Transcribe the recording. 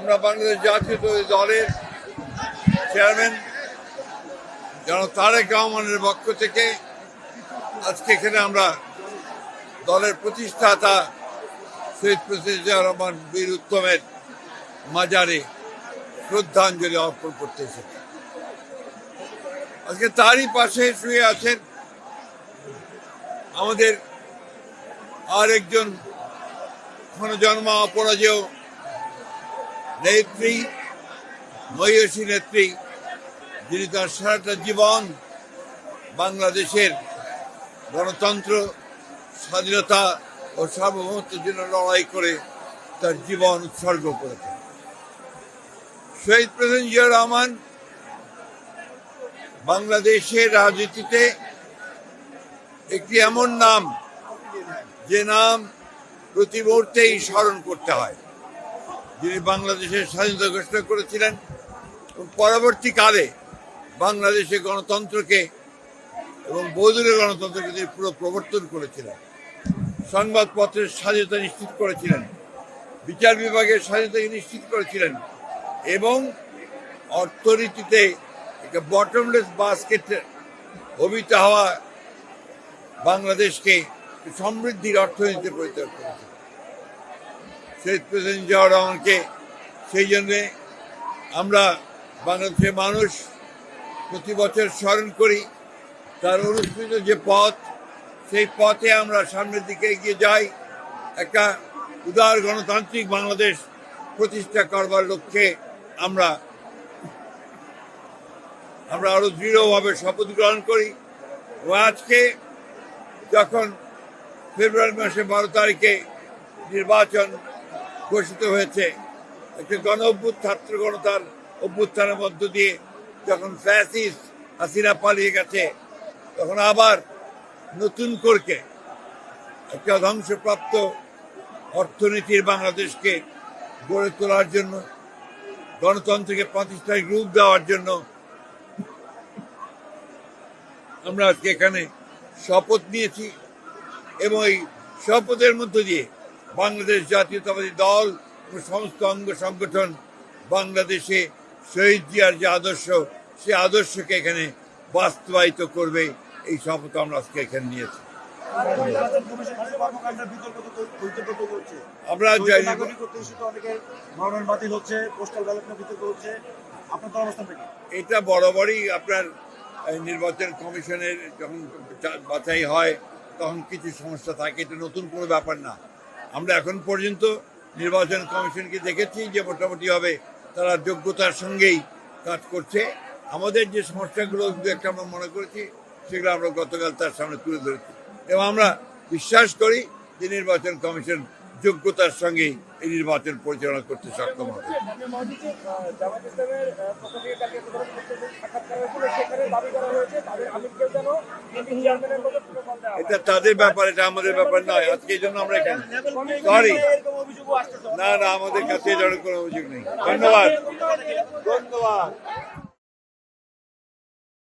আমরা বাংলাদেশ জাতীয় দলের চেয়ারম্যান যেন তারেক রহমানের পক্ষ থেকে আজকে এখানে আমরা দলের প্রতিষ্ঠাতা শহীদ জিয়া রহমান বীর উত্তমের মাজারে শ্রদ্ধাঞ্জলি অর্পণ করতে এসেছি। আজকে তারই পাশে শুয়ে আছেন আমাদের আর আরেকজন জন্ম অপরাজেয় নেত্রী মহিষী নেত্রী, যিনি তার সারাটা জীবন বাংলাদেশের গণতন্ত্র, স্বাধীনতা ও সার্বভৌমত্বের জন্য লড়াই করে তার জীবন উৎসর্গ করেছেন। শহীদ প্রেসিডেন্ট জিয়া রহমান বাংলাদেশের রাজনীতিতে একটি এমন নাম, যে নাম প্রতি মুহূর্তেই স্মরণ করতে হয়। যিনি বাংলাদেশের স্বাধীনতা ঘোষণা করেছিলেন পরবর্তীকালে বাংলাদেশে গণতন্ত্রকে এবং বৌদ্ধের গণতন্ত্রকে তিনি পুরো প্রবর্তন করেছিলেন। সংবাদপত্রের স্বাধীনতা নিশ্চিত করেছিলেন, বিচার বিভাগের স্বাধীনতাকে নিশ্চিত করেছিলেন, এবং অর্থনীতিতে একটা বটমলেস বাস্কেট অভিত হওয়া বাংলাদেশকে সমৃদ্ধির অর্থনীতিতে পরিচয় করেছে। শহীদ প্রেসিডেন্ট জিয়া রহমানকে সেই জন্যে আমরা বাংলাদেশের মানুষ প্রতি বছর স্মরণ করি, তার অনুষ্ঠিত যে পথ, সেই পথে আমরা সামনের দিকে এগিয়ে যাই। একটা উদার গণতান্ত্রিক বাংলাদেশ প্রতিষ্ঠা করবার লক্ষ্যে আমরা আমরা আরও দৃঢ়ভাবে শপথ গ্রহণ করি। ও আজকে যখন ফেব্রুয়ারি মাসে বারো তারিখে নির্বাচন ঘোষিত হয়েছে। একটি গণ ছাত্র গণতার অভ্যুত্থানের মধ্য দিয়ে যখন ফ্যাসিস হাসিনা পালিয়ে গেছে, তখন আবার নতুন করকে একটা ধ্বংসপ্রাপ্ত অর্থনীতির বাংলাদেশকে গড়ে তোলার জন্য, গণতন্ত্রকে প্রতিষ্ঠায় রূপ দেওয়ার জন্য আমরা আজকে এখানে শপথ নিয়েছি এবং এই শপথের মধ্য দিয়ে বাংলাদেশ জাতীয়তাবাদী দল ও সমস্ত অঙ্গ সংগঠন বাংলাদেশে শহীদ জিয়ার যে আদর্শ সে আদর্শকে এখানে বাস্তবায়িত করবে। এই শপথ আমরা আজকে এখানে নিয়েছি। আমরা এটা বরাবরই আপনার নির্বাচন কমিশনের যখন বাছাই হয় তখন কিছু সমস্যা থাকে। এটা নতুন কোনো ব্যাপার না। আমরা এখন পর্যন্ত নির্বাচন কমিশনকে দেখেছি যে মোটামুটিভাবে তারা যোগ্যতার সঙ্গেই কাজ করছে। আমাদের যে সমস্যাগুলো একটা আমরা মনে করেছি, সেগুলো আমরা গতকাল তার সামনে তুলে ধরেছি। এবং আমরা বিশ্বাস করি যে নির্বাচন কমিশন যোগ্যতার সঙ্গে এই নির্বাচন পরিচালনা করতে সক্ষম হবে। এটা তাদের ব্যাপার, এটা আমাদের ব্যাপার নয়। আজকে এই জন্য আমরা এখানে। সরি এরকম না না, আমাদের কাছে এ ধরনের কোনো অভিযোগ নেই। ধন্যবাদ। ধন্যবাদ।